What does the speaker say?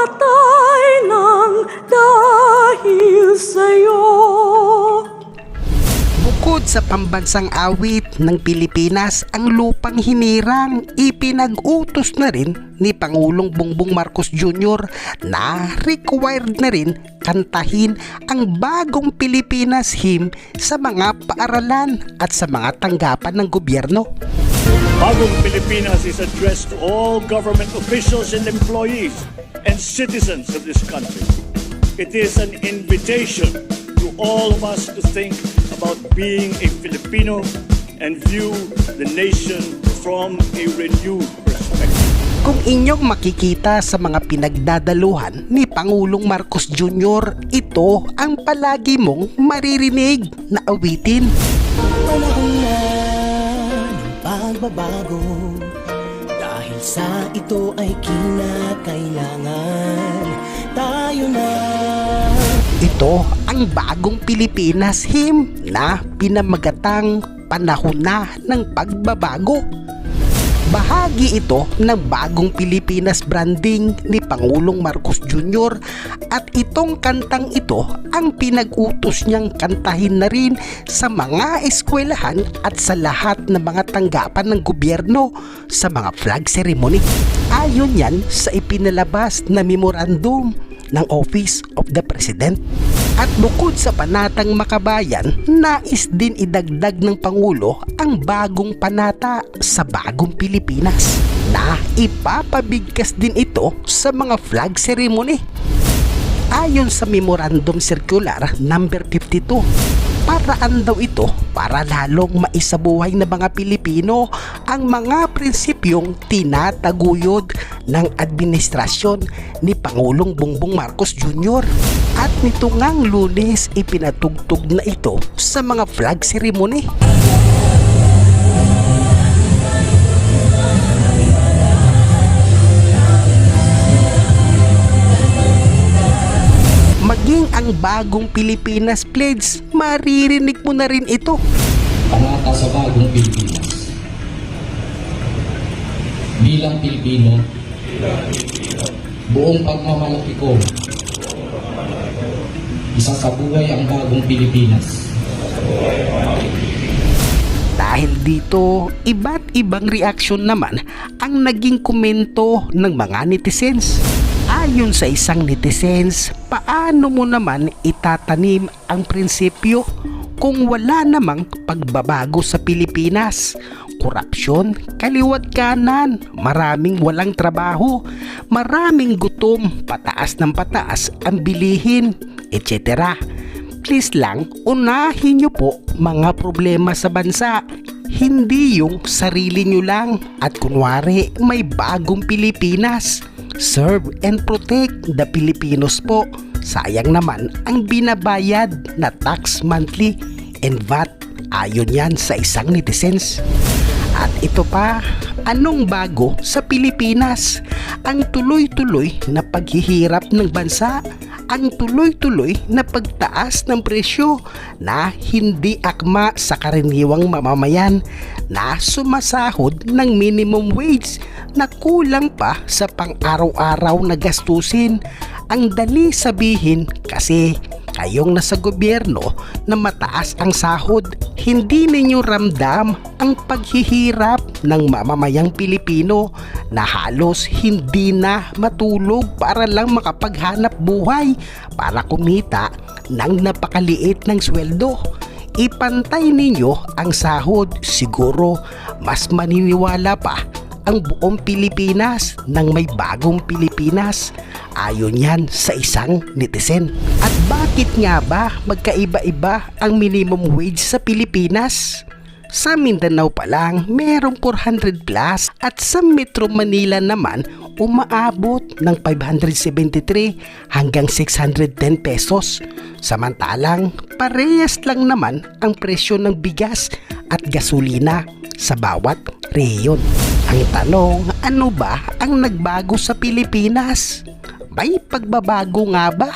mamatay ng dahil sa'yo. Bukod sa pambansang awit ng Pilipinas, ang lupang hinirang ipinag-utos na rin ni Pangulong Bongbong Marcos Jr. na required na rin kantahin ang bagong Pilipinas hymn sa mga paaralan at sa mga tanggapan ng gobyerno. Bagong Pilipinas is addressed to all government officials and employees and citizens of this country. It is an invitation to all of us to think about being a Filipino and view the nation from a renewed perspective. Kung inyong makikita sa mga pinagdadaluhan ni Pangulong Marcos Jr., ito ang palagi mong maririnig na awitin. Panahon na pagbabago Dahil sa ito ay kinakailangan. Tayo na. Ito ang bagong Pilipinas hymn na pinamagatang panahon na ng pagbabago. Bahagi ito ng bagong Pilipinas branding ni Pangulong Marcos Jr. at itong kantang ito ang pinag-utos niyang kantahin na rin sa mga eskwelahan at sa lahat ng mga tanggapan ng gobyerno sa mga flag ceremony. Ayon yan sa ipinalabas na memorandum ng Office of the President. At bukod sa panatang makabayan, nais din idagdag ng Pangulo ang bagong panata sa bagong Pilipinas na ipapabigkas din ito sa mga flag ceremony. Ayon sa Memorandum Circular number 52, paraan daw ito para lalong maisabuhay ng mga Pilipino ang mga prinsipyong tinataguyod ng administrasyon ni Pangulong Bongbong Marcos Jr. At nito ngang lunes ipinatugtog na ito sa mga flag ceremony. Ang bagong Pilipinas Pledge, maririnig mo na rin ito. panata sa bagong Pilipinas. Bilang Pilipino, buong pagmamalaki ko, isa sa buhay ang bagong Pilipinas. Dahil dito, iba't ibang reaksyon naman ang naging komento ng mga netizens. Ayon sa isang netizens, paano mo naman itatanim ang prinsipyo kung wala namang pagbabago sa Pilipinas? Korupsyon, kaliwat kanan, maraming walang trabaho, maraming gutom, pataas ng pataas ang bilihin, etc. Please lang, unahin nyo po mga problema sa bansa. Hindi yung sarili nyo lang. At kunwari, may bagong Pilipinas. Serve and protect the Filipinos po. Sayang naman ang binabayad na tax monthly and VAT. Ayon yan sa isang netizens. At ito pa, anong bago sa Pilipinas? Ang tuloy-tuloy na paghihirap ng bansa, ang tuloy-tuloy na pagtaas ng presyo na hindi akma sa karaniwang mamamayan na sumasahod ng minimum wage na kulang pa sa pang-araw-araw na gastusin. Ang dali sabihin kasi kayong nasa gobyerno na mataas ang sahod, hindi ninyo ramdam ang paghihirap ng mamamayang Pilipino na halos hindi na matulog para lang makapaghanap buhay para kumita ng napakaliit ng sweldo. Ipantay ninyo ang sahod, siguro mas maniniwala pa ang buong Pilipinas ng may bagong Pilipinas. Ayon yan sa isang netizen. At bakit nga ba magkaiba-iba ang minimum wage sa Pilipinas? Sa Mindanao pa lang, merong 400 plus at sa Metro Manila naman umaabot ng 573 hanggang 610 pesos. Samantalang parehas lang naman ang presyo ng bigas at gasolina sa bawat reyon. Ang tanong, ano ba ang nagbago sa Pilipinas? May pagbabago nga ba?